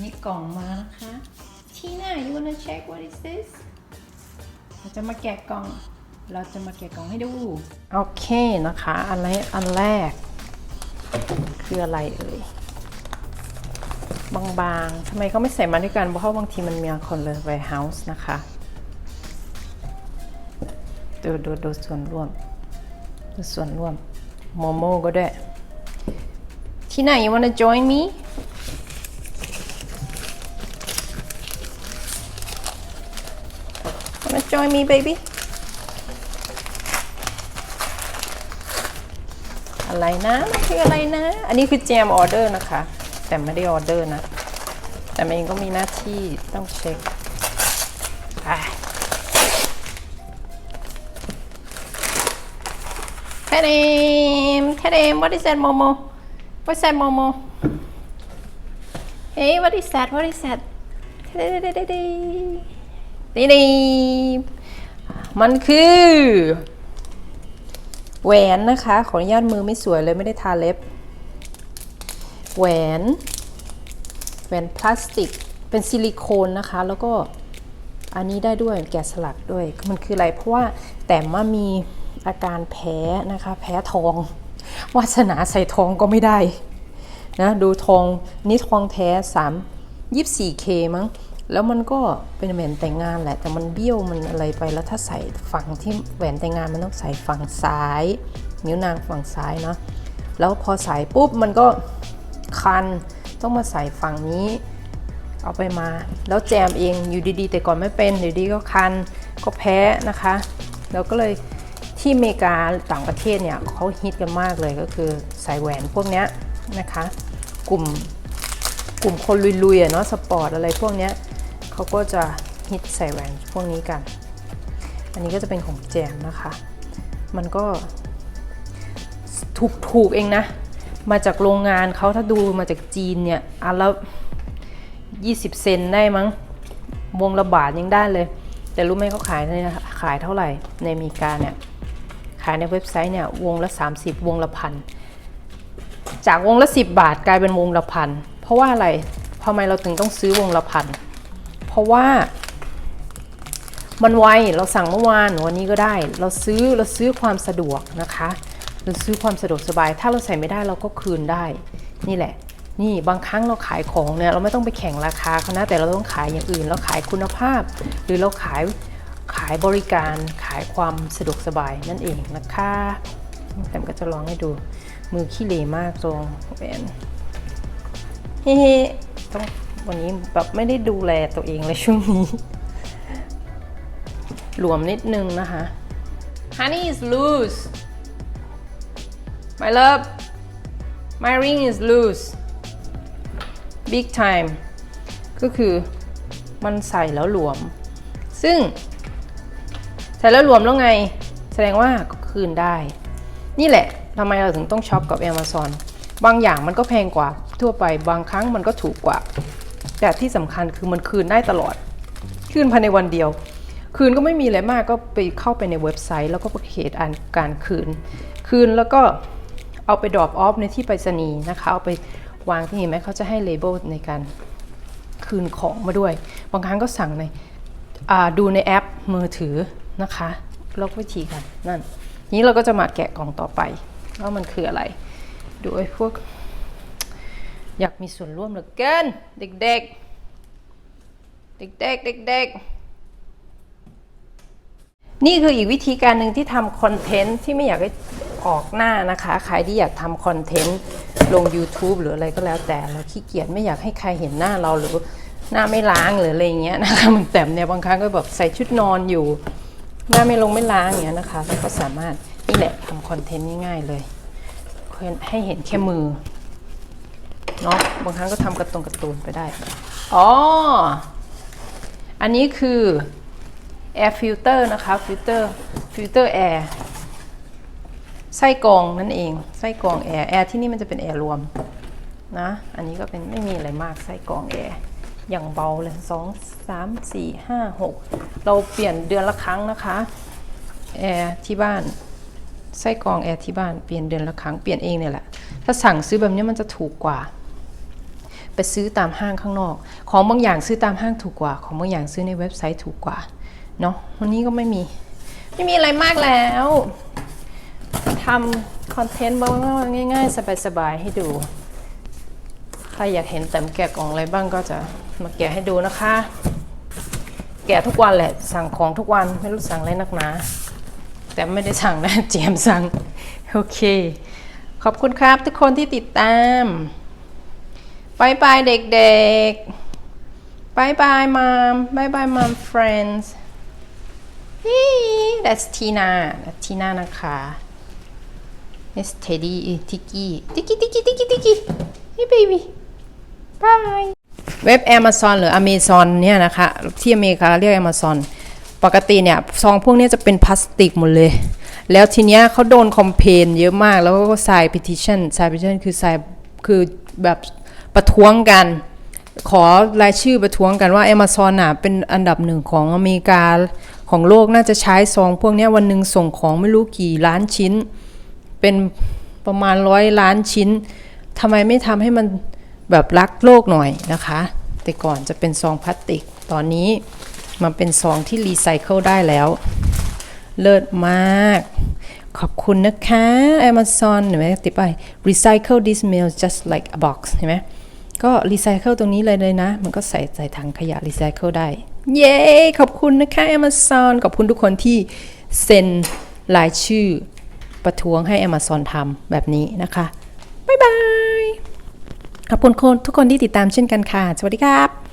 นี่กล่องมานะคะทีน่า you wanna check what is this เราจะมาแกะกล่อง เราจะมาแกะกล่องให้ดู โอเคนะคะ อันแรกอันแรก คืออะไรเอ่ย บางๆทำไมเขาไม่ใส่มาด้วยกัน เพราะบางทีมันมีคนเลย warehouse นะคะ ดูดูดูส่วนร่วม ดูส่วนร่วม โมโมก็ได้ ทีน่า you wanna join me join me baby อะไรนะมันคืออะไรนะ อันนี้คือแจมออเดอร์นะคะ แต่ไม่ได้ออเดอร์นะ แต่มันเองก็มีหน้าที่ต้องเช็คอะแค่เดมแค่เดม what is that Momo what's that Momo hey what is that what is that เดีดี นี่มันคือแหวนนะคะ ขออนุญาตมือไม่สวยเลยไม่ได้ทาเล็บ แหวน แหวนพลาสติก เป็นซิลิโคนนะคะ แล้วก็อันนี้ได้ด้วยแกะสลักด้วย มันคืออะไร เพราะว่าแต่มามีอาการแพ้นะคะ แพ้ทอง วาสนาใส่ทองก็ไม่ได้นะ ดูทองนี่ทองแท้3 24K มั้ง แล้วมันก็เป็นแหวนแต่งงานแหละแต่มันเบี้ยวมันอะไรไปแล้วถ้าใส่ฝั่งที่แหวนแต่งงานมันต้องใส่ฝั่งซ้าย นิ้วนางฝั่งซ้ายเนาะแล้วพอใส่ปุ๊บมันก็คันต้องมาใส่ฝั่งนี้ เอาไปมา แล้วแจมเองอยู่ดีๆ แต่ก่อนไม่เป็นอยู่ดีก็คันก็แพ้นะคะแล้วก็เลยที่อเมริกาต่างประเทศเนี่ยเขาฮิตกันมากเลยก็คือใส่แหวนพวกเนี้ยนะคะ กลุ่มกลุ่มคนลุยๆเนาะสปอร์ตอะไรพวกเนี้ย เขาก็จะฮิตใส่แหวนพวกนี้กัน อันนี้ก็จะเป็นของแจมนะคะ มันก็ถูกถูกๆเองนะ มาจากโรงงานเขาถ้าดูมาจากจีนเนี่ยอันละ20เซนได้มั้ง วงละบาทยังได้เลย แต่รู้ไหมเขาขายในขายเท่าไหร่ในอเมริกาเนี่ย ขายในเว็บไซต์เนี่ยวงละ 30 วงละพัน จากวงละ 10 บาทกลายเป็นวงละพัน เพราะว่าอะไรทำไมเราถึงต้องซื้อวงละพัน เพราะว่า มันไวเราสั่งเมื่อวานวันนี้ก็ได้ เราซื้อเราซื้อความสะดวกนะคะเราซื้อความสะดวกสบาย ถ้าเราใส่ไม่ได้เราก็คืนได้ นี่แหละ นี่บางครั้งเราขายของเนี่ยเราไม่ต้องไปแข่งราคาเขานะแต่เราต้องขายอย่างอื่น เราขายคุณภาพ หรือเราขายขายบริการขายความสะดวกสบายนั่นเองนะคะแต่ก็จะลองให้ดูมือขี้เหร่มากตรงแหวนเฮ้ต้อง วันนี้แบบไม่ได้ดูแลตัวเองเลยช่วงนี้ หลวมนิดนึงนะคะ Honey is loose My love My ring is loose Big time ก็คือมันใส่แล้วหลวม ซึ่ง ใส่แล้วหลวมแล้วไง แสดงว่าก็คืนได้ นี่แหละทำไมเราถึงต้องช็อปกับ Amazon บางอย่างมันก็แพงกว่าทั่วไปบางครั้งมันก็ถูกกว่า แต่ที่สำคัญคือมันคืนได้ตลอด คืนภายในวันเดียว คืนก็ไม่มีอะไรมากก็ไปเข้าไปในเว็บไซต์ แล้วก็ไปเขตอันการคืน คืนแล้วก็เอาไปดรอปออฟในที่ไปรษณีย์นะคะ เอาไปวางที่เห็นไหมเขาจะให้เลเบลในการคืนของมาด้วย บางครั้งก็สั่งในดูในแอปมือถือนะคะแล้วก็วิธีกันนั่นนี้เราก็จะมาแกะกล่องต่อไปว่ามันคืออะไร ดูไอ้พวก อยากมีส่วนร่วมเหลือเกินเด็กๆ เด็กๆ เด็กๆ นี่คืออีกวิธีการหนึ่งที่ทำคอนเทนต์ที่ไม่อยากให้ออกหน้านะคะ ใครที่อยากทำคอนเทนต์ลง YouTube หรืออะไรก็แล้วแต่เราขี้เกียจไม่อยากให้ใครเห็นหน้าเราหรือหน้าไม่ล้างหรืออะไรเงี้ยนะคะมันแต้มเนี่ยบางครั้งก็แบบใส่ชุดนอนอยู่ หน้าไม่ลงไม่ล้างอย่างเงี้ยนะคะเราก็สามารถนี่แหละทำคอนเทนต์ง่ายๆเลยให้เห็นแค่มือ เนาะบางครั้งก็ทำกระตุนกระตูนไปได้ อ๋อ อันนี้คือ air filter นะคะ filter filter air ไส้กรองนั่นเอง ไส้กรองแอร์ แอร์ที่นี่มันจะเป็นแอร์รวมนะ อันนี้ก็เป็นไม่มีอะไรมาก ไส้กรองแอร์ อย่างเบาเลยสองสามสี่ห้าหกเราเปลี่ยนเดือนละครั้งนะคะ แอร์ที่บ้าน ไส้กรองแอร์ที่บ้านเปลี่ยนเดือนละครั้ง เปลี่ยนเองเนี่ยแหละ ถ้าสั่งซื้อแบบนี้มันจะถูกกว่า ไปซื้อตามห้างข้างนอก ของบางอย่างซื้อตามห้างถูกกว่า ของบางอย่างซื้อในเว็บไซต์ถูกกว่าเนาะวันนี้ก็ไม่มี ไม่มีอะไรมากแล้วทำคอนเทนต์บ้างง่าย ๆ สบายๆให้ดู ใครอยากเห็นแต้มแกะกล่องอะไรบ้างก็จะมาแกะให้ดูนะคะ แกะทุกวันแหละ สั่งของทุกวันไม่รู้สั่งอะไรนักหนา แต่ไม่ได้สั่งนะเจมสั่ง โอเค ขอบคุณครับทุกคนที่ติดตาม บายบายเด็กๆบายบายมามบายบายมาม friends Hey, that's Tina that's Tina นะคะ Miss Teddy Tiki Tiki Tiki Tiki Tiki Hey baby Bye เว็บ Amazon หรือ Amazon เนี่ยนะคะ ที่อเมริกาเรียก Amazon ปกติเนี่ยซองพวกนี้จะเป็นพลาสติกหมดเลย แล้วทีเนี้ยเขาโดนคอมเพนเยอะมากแล้วก็ sign petition sign petition คือ sign คือแบบ ประท้วงกัน ขอรายชื่อประท้วงกันว่า Amazon น่ะเป็นอันดับหนึ่งของอเมริกาของโลกน่าจะใช้ซองพวกนี้วันหนึ่งส่งของไม่รู้กี่ล้านชิ้น เป็นประมาณร้อยล้านชิ้นทำไมไม่ทำให้มันแบบรักโลกหน่อยนะคะ แต่ก่อนจะเป็นซองพลาสติก ตอนนี้มันเป็นซองที่รีไซเคิลได้แล้ว เลิศมาก ขอบคุณนะคะ Amazon เห็นไหมติดไป recycle this mail just like a box เห็นไหม ก็รีไซเคิลตรงนี้เลยเลยนะ มันก็ใส่ใส่ถังขยะรีไซเคิลได้ เย้ ขอบคุณนะคะ Amazon ขอบคุณทุกคนที่เซ็นรายชื่อประท้วงให้ Amazon ทำแบบนี้นะคะ บ๊ายบาย ขอบคุณคนทุกคนที่ติดตามเช่นกันค่ะ สวัสดีครับ